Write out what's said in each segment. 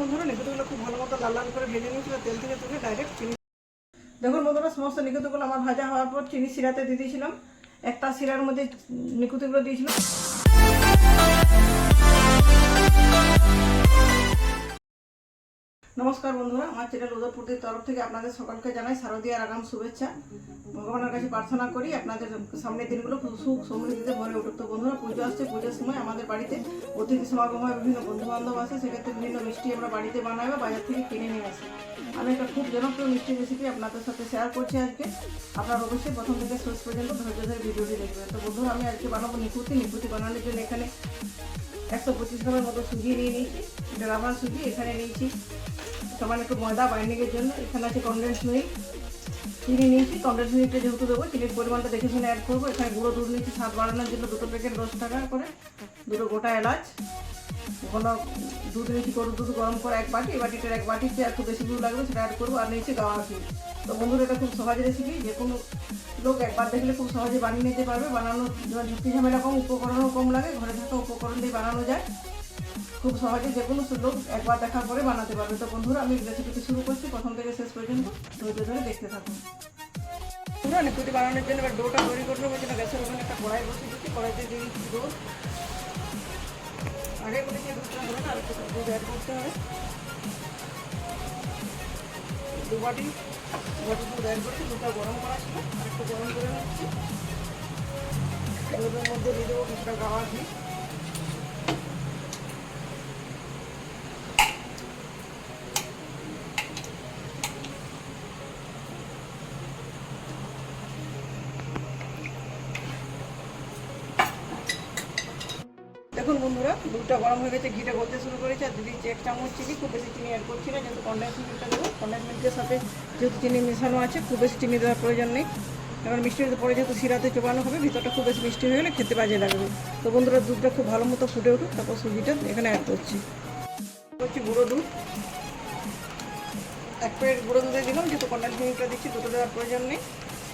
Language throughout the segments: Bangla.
বন্ধুরা নিকুতিগুলো খুব ভালো মতো লাল লাল করে ভেজে নিয়েছিল, তেল থেকে তুলে ডাইরেক্ট চিনি। দেখুন বন্ধুরা, সমস্ত নিকুতগুলো আমার ভাজা হওয়ার পর চিনি শিরাতে দিয়ে দিয়েছিলাম। একটা শিরার মধ্যে নিকুতিগুলো দিয়েছিলাম। নমস্কার বন্ধুরা, আমার চ্যানেল উদয়পুরদের তরফ থেকে আপনাদের সকলকে জানাই শারদীয়ার আগাম শুভেচ্ছা। ভগবানের কাছে প্রার্থনা করি আপনাদের সামনের দিনগুলো সুখ সমৃদ্ধিতে ভরে উঠুক। তো বন্ধুরা, পুজো আসছে, পুজোর সময় আমাদের বাড়িতে অতিথি সমাগম হয়, বিভিন্ন বন্ধু বান্ধব আসে, সেক্ষেত্রে বিভিন্ন মিষ্টি আমরা বাড়িতে বানাই বা বাজার থেকে কিনে নিয়ে আসি। আমি একটা খুব জনপ্রিয় মিষ্টি রেসিপি আপনাদের সাথে শেয়ার করছি আজকে। আপনারা অবশ্যই প্রথম থেকে শেষ পর্যন্ত ধৈর্য ধরে ভিডিওটি দেখবেন। তো বন্ধুরা, আমি আজকে বানাবো নিকুতি। নিকুতি বানানোর জন্য এখানে একশো পঁচিশ গ্রামের মতো সুজি নিয়ে নিয়েছি রাবার সুজি এখানে নিয়েছি। সামান্য একটু ময়দা বাইন্ডিংয়ের জন্য, এখানে আছে কনডেন্স মিল্ক চিনি নিয়েছি কনডেন্স মিল্কটা যেহেতু দেবো, চিনির পরিমাণটা দেখে শুনে অ্যাড করব। এখানে গুঁড়ো দুধ নিয়েছি, স্বাদ বাড়ানোর জন্য দুটো প্যাকেট দশ টাকা করে, দুটো গোটা এলাচ। কোনো দুধ নিয়েছি, গরুর দুধ গরম করে এক বাটি এই বাটিটার এক বাটিতে একটু বেশি দুধ লাগবে সেটা অ্যাড করব। আর নিয়েছি গাওয়া ঘি। তো বন্ধুরা, এটা খুব সহজে রেসিপি যে কোনো লোক একবার দেখলে খুব সহজে বানিয়ে নিতে পারবে। বানানো ঝুঁকি ঝামেলা কম, উপকরণও কম লাগে, ঘরে থাকা উপকরণ দিয়ে বানানো যায়। খুব সহজে যে কোনো লোক একবার দেখার পরে বানাতে পারবে। তো বন্ধুরা, আমি রেসিপিটি শুরু করছি। প্রথম থেকে শেষ পর্যন্ত ধৈর্য ধরে দেখতে থাকুন। বন্ধুরা বানানোর জন্য এবার ডোটা তৈরি করতে হবে জন্য গ্যাসের ওখানে একটা কড়াই বসিয়ে দিচ্ছি। কড়াইতে দিয়ে দিচ্ছি দুধ আগে বলেছি, দুধটা হবে না, আর একটু দুধ অ্যাড করতে হবে। দু বাটি বাটি দুধ অ্যাড করছি, দুধটা গরম করা ছিল একটু গরম করে নিচ্ছি। দুধের মধ্যে দিয়ে দেবো কিছুটা গাওয়া ঘি। দেখুন বন্ধুরা, দুধটা গরম হয়ে গেছে, ঘিটা গলতে শুরু করেছে, আর দিদি এক চামচ চিনি খুব বেশি চিনি অ্যাড করছি না যেহেতু কন্ডেন্স মিল্কটা দেবো কন্ডেন্স মিল্কের সাথে যেহেতু চিনি মেশানো আছে, খুব বেশি চিনি দেওয়ার প্রয়োজন নেই। কারণ মিষ্টির পরে যেহেতু শিরাতে চোবানো হবে, ভিতরটা খুব বেশি মিষ্টি হয়ে গেলে খেতে বাজে লাগবে। তো বন্ধুরা, দুধটা খুব ভালো মতো ফুটে উঠুক, তারপর সুজিটা এখানে অ্যাড করছি। করছি গুঁড়ো দুধ। এক প্লেট গুঁড়ো দুধে দিলাম, যেহেতু কন্ডেন্স মিল্কটা দিচ্ছি, দুটো দেওয়ার প্রয়োজন নেই।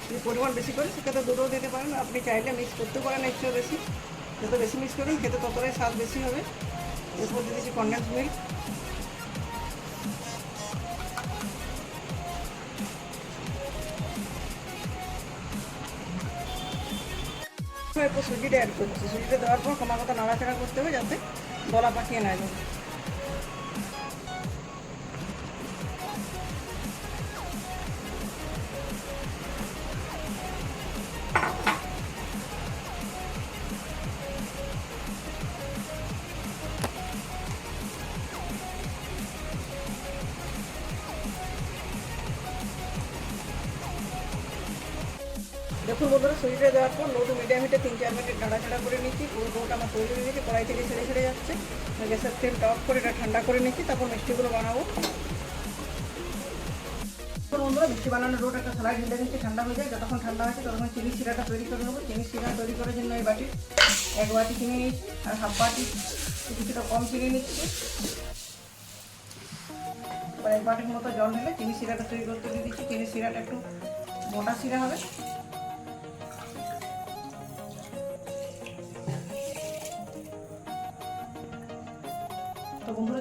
যদি পরিমাণ বেশি করে সেক্ষেত্রে দুধও দিতে পারেন। আপনি চাইলে মিক্স করতে পারেন একটু বেশি। যত বেশি মিক্স করবেন, খেতে ততটাই স্বাদ বেশি হবে। এরপর দিয়ে দিচ্ছি কন্ডেন্স মিল্ক এরপর সুজিটা অ্যাড করছি। সুজিটা দেওয়ার পর ক্রমাগত নাড়াচাড়া করতে হবে যাতে গলা পাকিয়ে না দেখুন বন্ধুরা সুজিটা দেওয়ার পর লো টু মিডিয়াম হিটে তিন চার মিনিট নাড়াচাড়া করে নিচ্ছি পুরো ডোটা আমার তৈরি হয়ে গেছে কড়াই থেকে ছেড়ে ছেড়ে যাচ্ছে। গ্যাসের ফ্লেমটা অফ করে এটা ঠান্ডা করে নিচ্ছি তারপর মিষ্টিগুলো বানাবো। বন্ধুরা, মিষ্টি বানানোর রোড একটা সালাড ঢেলে নিচ্ছি, ঠান্ডা হয়ে যায়। যতক্ষণ ঠান্ডা হয়েছে, ততক্ষণ চিনি শিরাটা তৈরি করে নেব। চিনি শিরা তৈরি করার জন্য এই বাটি, এক বাটি চিনি আর হাফ বাটি কিছুটা কম চিনি নিচ্ছি। এক বাটির মতো জল ঢেলে চিনি শিরাটা তৈরি করতে দিয়ে দিচ্ছি। চিনি শিরাটা একটু মোটা শিরা হবে।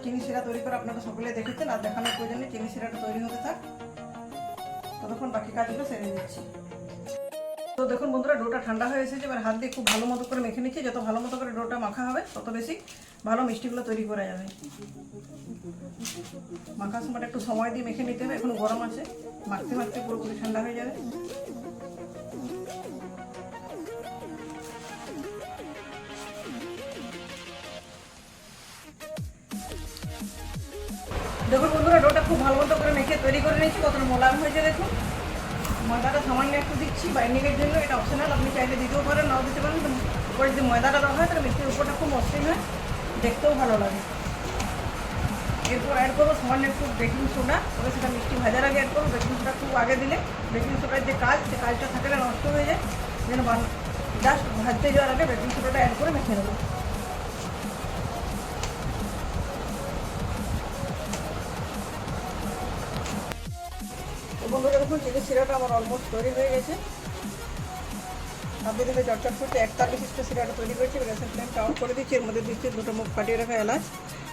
চিনি শিরা তৈরি করে আপনারা সকলে দেখেছেন আর দেখানোর প্রয়োজন চিনি শিরাটা তৈরি হতে থাক। ততক্ষণ বাকি কাজগুলো সেরে নিচ্ছি। তো দেখুন বন্ধুরা, ডোটা ঠান্ডা হয়ে এসেছে, এবার হাত দিয়ে খুব ভালো মতো করে মেখে নিচ্ছি। যত ভালো মতো করে ডোটা মাখা হবে, তত বেশি ভালো মিষ্টিগুলো তৈরি করা যাবে। মাখার সময় একটু সময় দিয়ে মেখে নিতে হবে, এখন গরম আছে। মাখতে মাখতে পুরোপুরি ঠান্ডা হয়ে যাবে। খুব ভালো মতো করে মেখে তৈরি করে নিয়েছি, কতটা মোলায়েম হয়েছে দেখুন। ময়দাটা সামান্য একটু দিচ্ছি বাইন্ডিংয়ের জন্য, এটা অপশনাল আপনি চাইলে দিতেও পারেন, নাও দিতে পারেন উপরে যদি ময়দাটা দেওয়া হয়, তাহলে মিষ্টির উপরটা খুব মসৃণ হয়, দেখতেও ভালো লাগে। এরপর অ্যাড করব সামান্য একটু বেকিং সোডা তবে সেটা মিষ্টি ভাজার আগে অ্যাড করব বেকিং সোডা খুব আগে দিলে বেকিং সোডার যে কাজ, সে কাজটা থাকলে নষ্ট হয়ে যায়, যেন জাস্ট ভাজতে যাওয়ার আগে বেকিং সোডাটা অ্যাড করে মেখে নেব। বন্ধুরা দেখুন চিনি শিরাটা আমার অলমোস্ট তৈরি হয়ে গেছে। আপনি দিলে চটচট করতে একতার বিশিষ্ট শিরাটা তৈরি করেছি গ্যাসের ফ্লেমটা অফ করে দিচ্ছি। এর মধ্যে দিচ্ছি দুটো মুখ ফাটিয়ে রাখা এলাচ।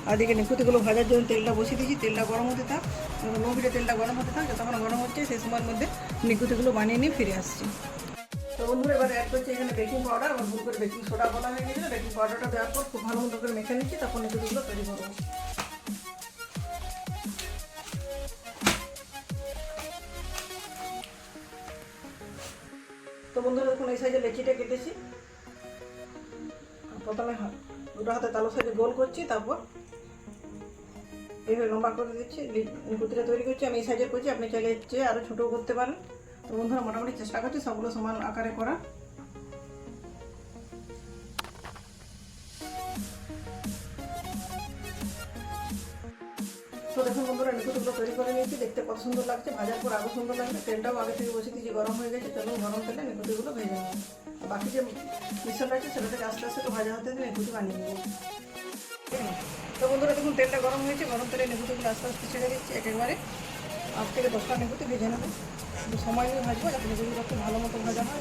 আর দিকে নিকুতিগুলো ভাজার জন্য তেলটা বসিয়ে দিয়েছি। তেলটা গরম হতে থাক হিটে তেলটা গরম হতে থাক, যতক্ষণ গরম হচ্ছে, সেই সময়ের মধ্যে নিকুতিগুলো বানিয়ে নিয়ে ফিরে আসছি। তো বন্ধুরা, এবার অ্যাড করছি এখানে বেকিং পাউডার আমার ভুল করে বেকিং সোডা বলা হয়ে গেছিল। বেকিং পাউডারটা দেওয়ার পর খুব ভালো মতো করে মেখে নিচ্ছি, তারপর নিকুতিগুলো তৈরি করব। বন্ধুরা দেখুন এই সাইজে লেচিটা কেটেছি। প্রথমে দুটো হাতে তালো সাইজে গোল করছি, তারপর এইভাবে লম্বা করে দিচ্ছি। কুতিটা তৈরি করছি, আমি এই সাইজের করছি, আপনি চাইলে চেয়ে আরও ছোটো করতে পারেন। তো বন্ধুরা, মোটামুটি চেষ্টা করছি সবগুলো সমান আকারে করা। তো দেখুন বন্ধুরা নিকুতিগুলো তৈরি করে নিয়েছি। দেখতে কত সুন্দর লাগছে, ভাজার পর আরও সুন্দর লাগছে। তেলটাও আগে থেকে বসে দিয়েছি, গরম হয়ে গেছে চলুন গরম তেলে নিকুতিগুলো ভেজে আর বাকি যে মিশ্রণটা আছে সেটা থেকে আস্তে আস্তে ভাজা হতে দিয়ে নিকুতি বানিয়ে নেব। তো বন্ধুরা, দেখুন, তেলটা গরম হয়েছে, গরম তেলে নেকুতিগুলো আস্তে আস্তে ছেড়ে দিচ্ছি একেবারে। আট থেকে দশটা নেকুতি ভেজে নেব। সময় নিয়ে ভাজবো, যাতে নেকুতিগুলো একটু ভালো মতো ভাজা হয়।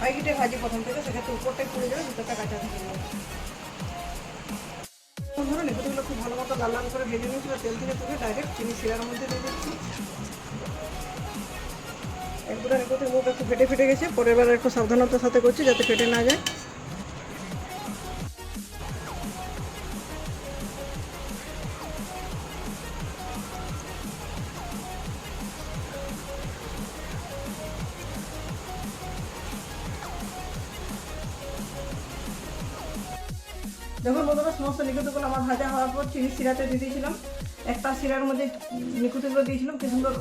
হাই হিটে ভাজি প্রথম থেকে, সেক্ষেত্রে উপরটাই পুড়ে যাবে, ভিতরটা কাঁচা থেকে। যাবে বন্ধুরা লেবুগুলো খুব ভালো মতো লাল লাল করে ভেজে নিয়েছিল তেল থেকে তুলে ডাইরেক্ট চিনি শিরার মধ্যে দিয়ে দিচ্ছি। একগুলো নেকুতির মুখ একটু ফেটে ফেটে গেছে, পরের বার একটু সাবধানতার সাথে করছি যাতে ফেটে না যায়। দেখুন বন্ধুরা সমস্ত নিকুতিগুলো আমার ভাজা হওয়ার পর চিনি শিরাতে দিয়ে দিয়েছিলাম একটা শিরার মধ্যে নিকুতিগুলো দিয়েছিলাম, কি সুন্দর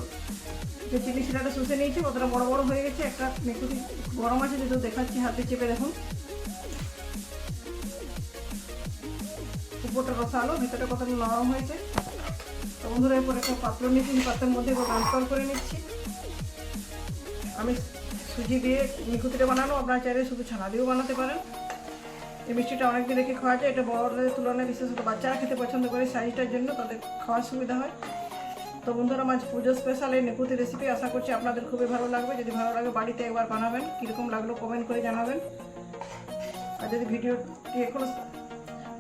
যে চিনি শিরাটা শুষে নিয়েছি, কতটা বড় বড় হয়ে গেছে, একটা নিকুতি গরম আছে যেহেতু দেখাচ্ছি, হাতে চেপে দেখুন। উপরটা রসালো ভিতরে কতটা নরম হয়েছে। তো বন্ধুরা, এরপর একটা পাত্র সেই পাত্রের মধ্যে ট্রান্সফার করে নিচ্ছি। আমি সুজি দিয়ে নিকুতিটা বানানো, আপনারা চাইলে শুধু ছানা দিয়েও বানাতে পারেন। এই মিষ্টিটা অনেকদিন রেখে খাওয়া যায়। এটা বড়দের তুলনায় বিশেষত বাচ্চারা খেতে পছন্দ করে, সাইজটার জন্য তাদের খাওয়ার সুবিধা হয়। তো বন্ধুরা মাঝ পুজো স্পেশাল এই নেকুতি রেসিপি আশা করছি আপনাদের খুবই ভালো লাগবে। যদি ভালো লাগে বাড়িতে একবার বানাবেন, কীরকম লাগল কমেন্ট করে জানাবেন। আর যদি ভিডিওটি এখনও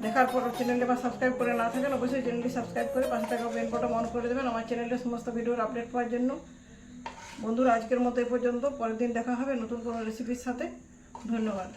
দেখার পর চ্যানেলটি বা সাবস্ক্রাইব করে না থাকেন, অবশ্যই চ্যানেলটি সাবস্ক্রাইব করে পাশে থাকা বেল বটন অন করে দেবেন আমার চ্যানেলের সমস্ত ভিডিওর আপডেট পাওয়ার জন্য। বন্ধুরা, আজকের মতো এই পর্যন্ত। পরের দিন দেখা হবে নতুন কোনো রেসিপির সাথে। ধন্যবাদ।